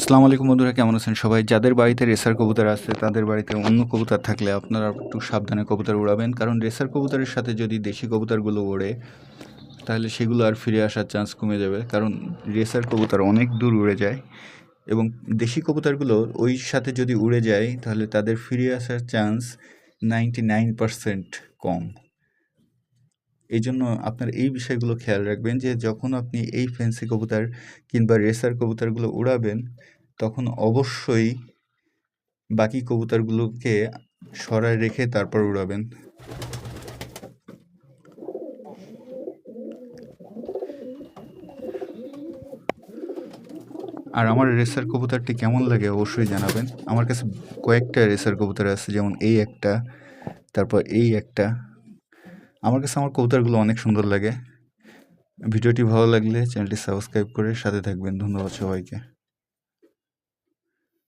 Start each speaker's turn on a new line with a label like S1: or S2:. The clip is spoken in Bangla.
S1: আসসালামু আলাইকুম বন্ধুরা, কেমন আছেন সবাই? যাদের বাড়িতে রেসার কবুতর আছে, তাদের বাড়িতে অন্য কবুতর থাকলে আপনারা একটু সাবধানে কবুতর উড়াবেন। কারণ রেসার কবুতরের সাথে যদি দেশি কবুতরগুলো ওড়ে, তাহলে সেগুলো আর ফিরে আসার চান্স কমে যাবে। কারণ রেসার কবুতর অনেক দূর উড়ে যায় এবং দেশি কবুতরগুলো ওই সাথে যদি উড়ে যায়, তাহলে তাদের ফিরে আসার চান্স নাইনটি নাইন কম। এই জন্য আপনার এই বিষয়গুলো খেয়াল রাখবেন যে যখন আপনি এই ফ্যান্সি কবুতর কিংবা রেসার কবুতরগুলো উড়াবেন, তখন অবশ্যই বাকি কবুতরগুলোকে সরায় রেখে তারপর উড়াবেন। আর আমার রেসার কবুতরটি কেমন লাগে অবশ্যই জানাবেন। আমার কাছে কয়েকটা রেসার কবুতর আছে, যেমন এই একটা, তারপর এই একটা। আমার কাছে আমার কবিতাগুলো অনেক সুন্দর লাগে। ভিডিওটি ভালো লাগলে চ্যানেলটি সাবস্ক্রাইব করে সাথে থাকবেন। ধন্যবাদ সবাইকে।